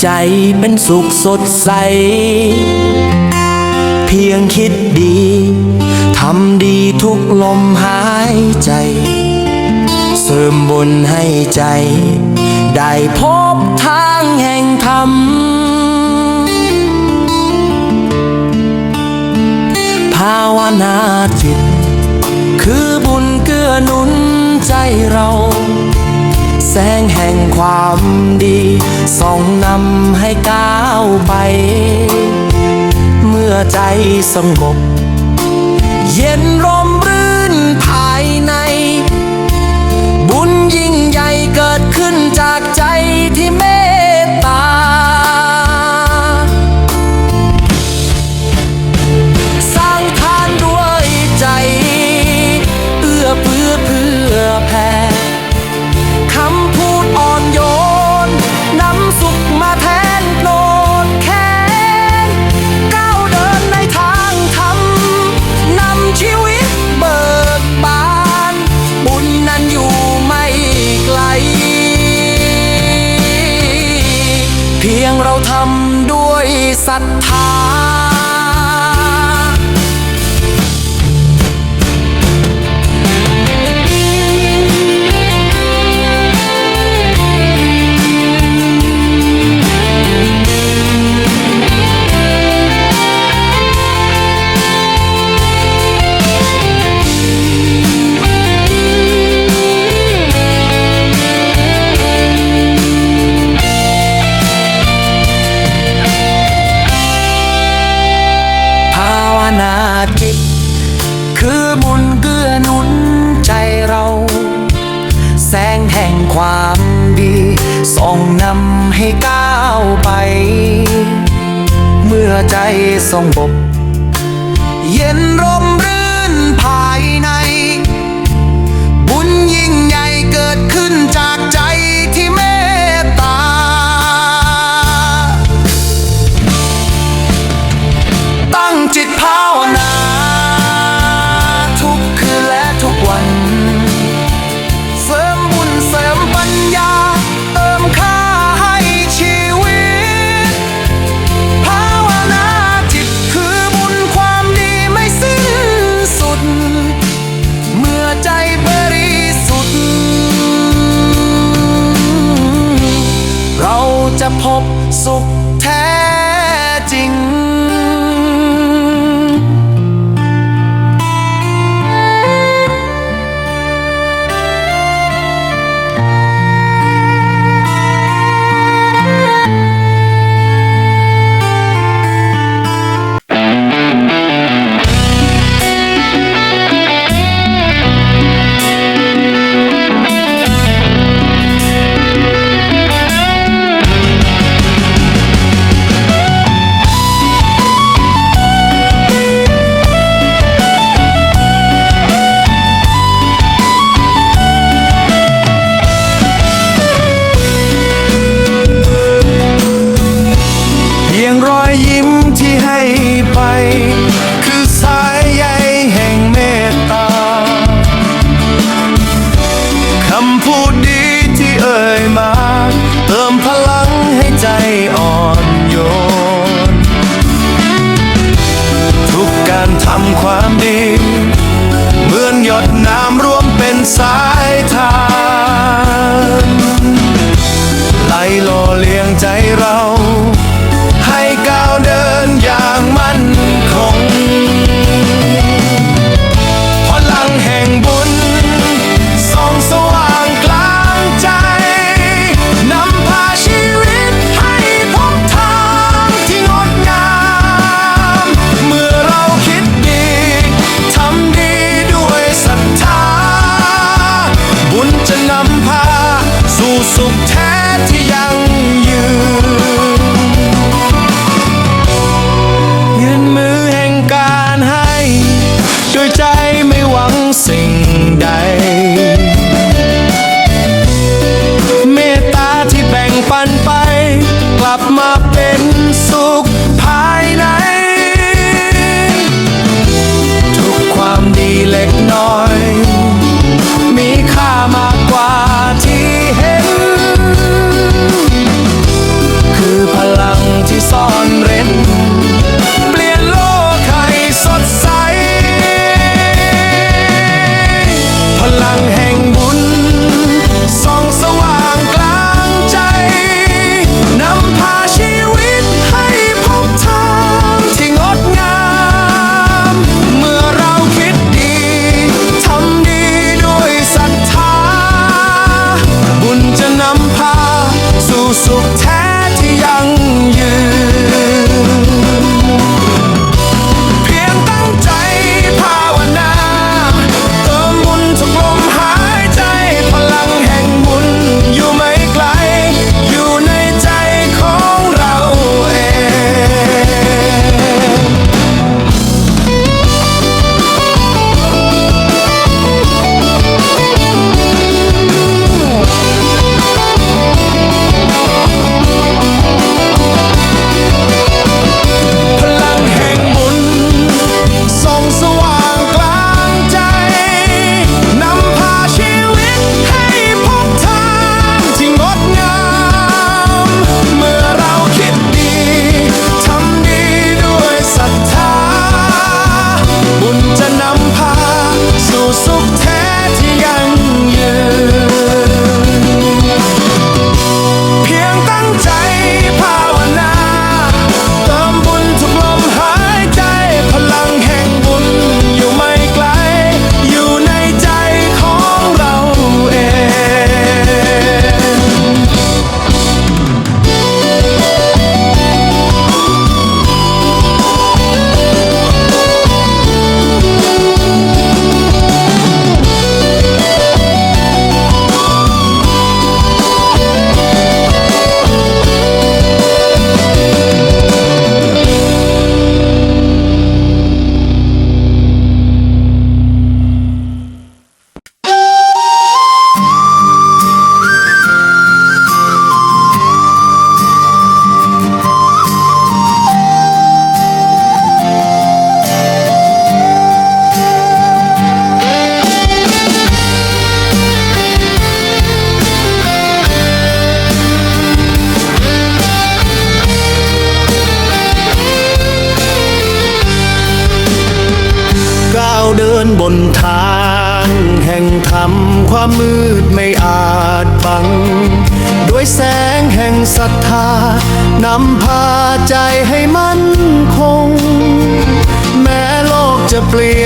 ใจเป็นสุขสดใส เพียงคิดดีทำดีทุกลมหายใจ เสริมบุญให้ใจ ได้พบทางแห่งธรรม ภาวนาจิต คือบุญเกื้อหนุนใจเรา แสงแห่งความดีส่องนำให้ก้าวไป เมื่อใจสงบ เย็นร่ม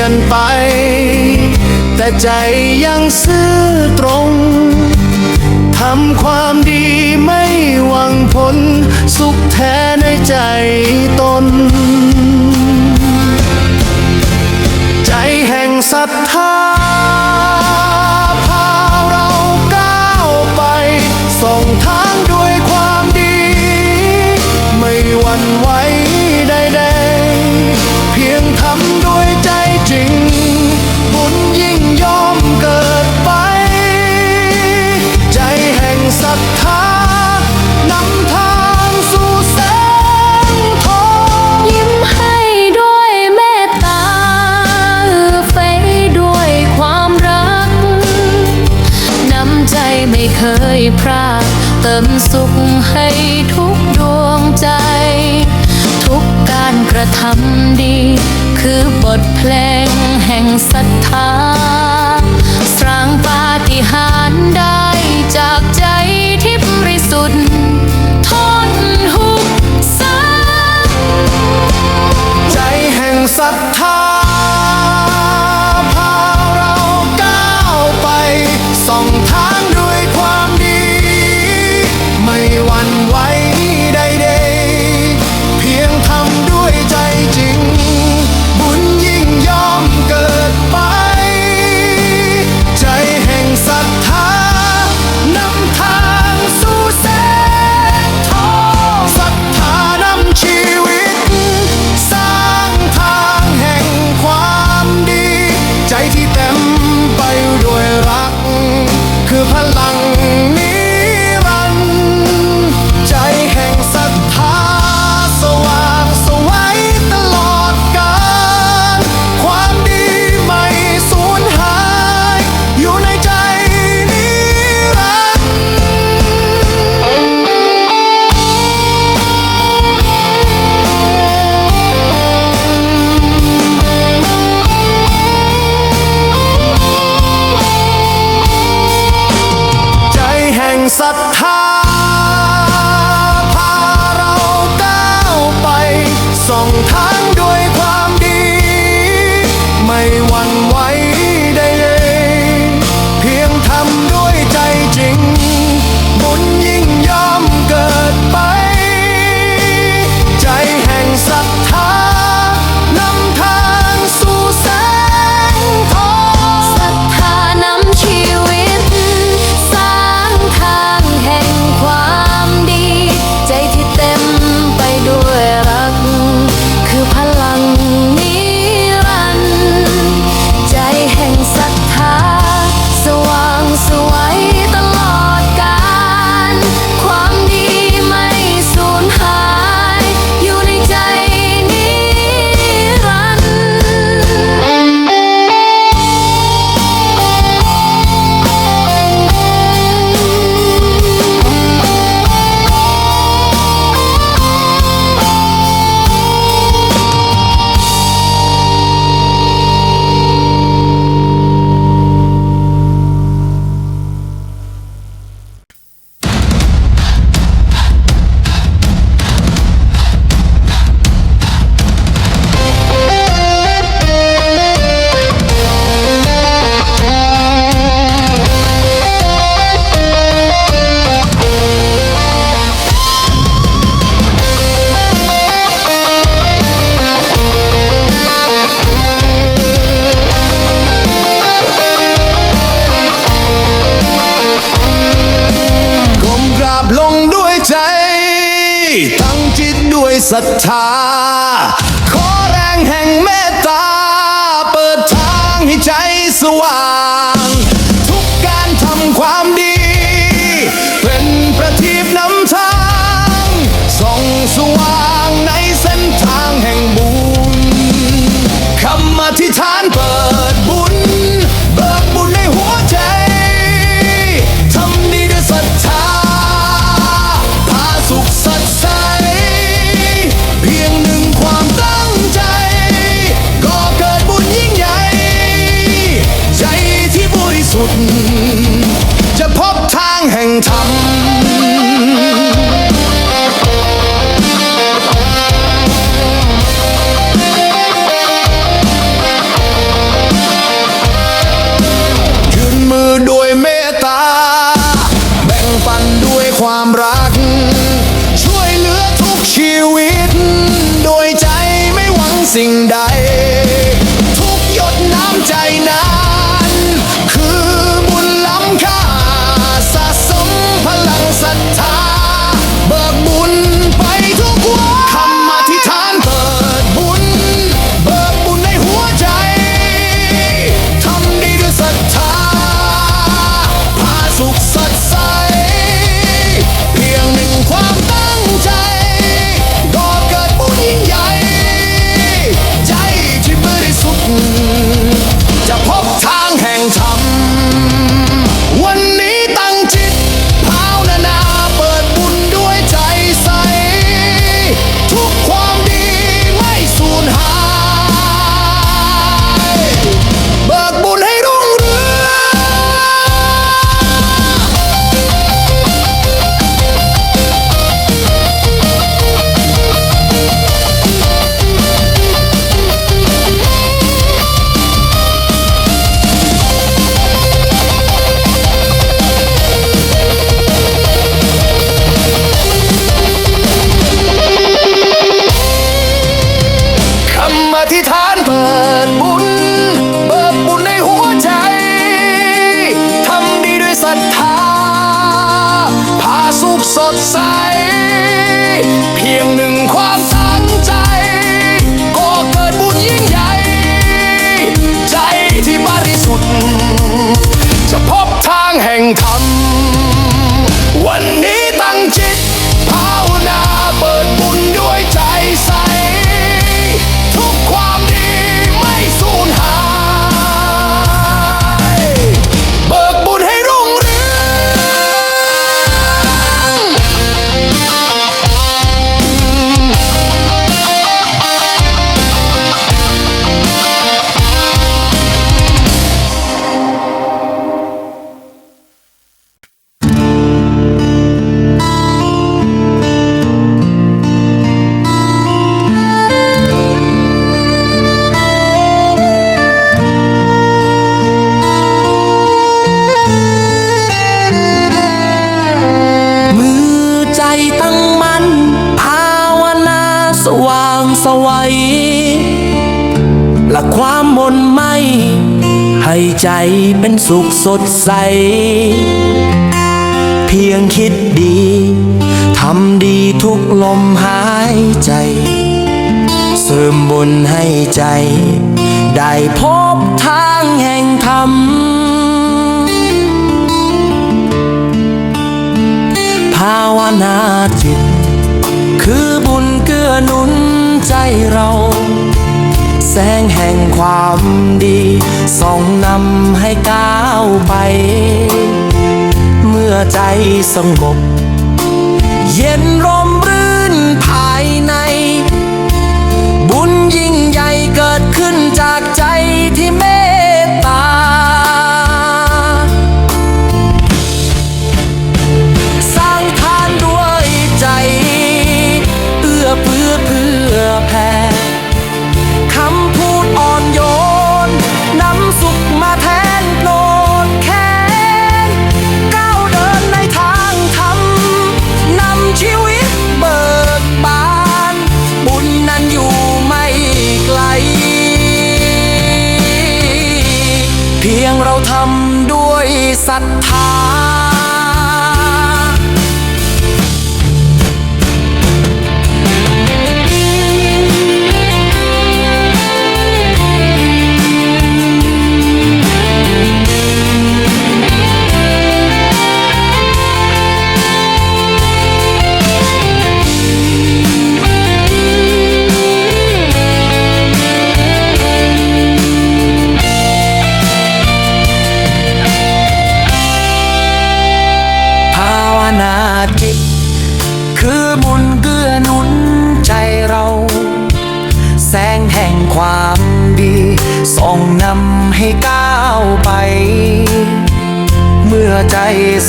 ันไป แต่ใจยังซื่อตรงทำความดีไม่หวังผล สุขแท้ในใจ เติมสุขให้ทุกดวงใจ ทุกการกระทำดี คือบทเพลงแห่งศรัทธา สร้างปาฏิหาริย์ คื浪 ที่ฐานเปิด ใจเป็นสุขสดใส เพียงคิดดี ทำดีทุกลมหายใจ เสริมบุญให้ใจ ได้พบทางแห่งธรรม ภาวนาจิต คือบุญเกื้อหนุนใจเรา แสงแห่งความดีส่องนำให้ก้าวไป เมื่อใจสงบ เย็นร้อน พียงเราทำด้วยศรัทธา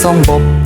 ทรงบบ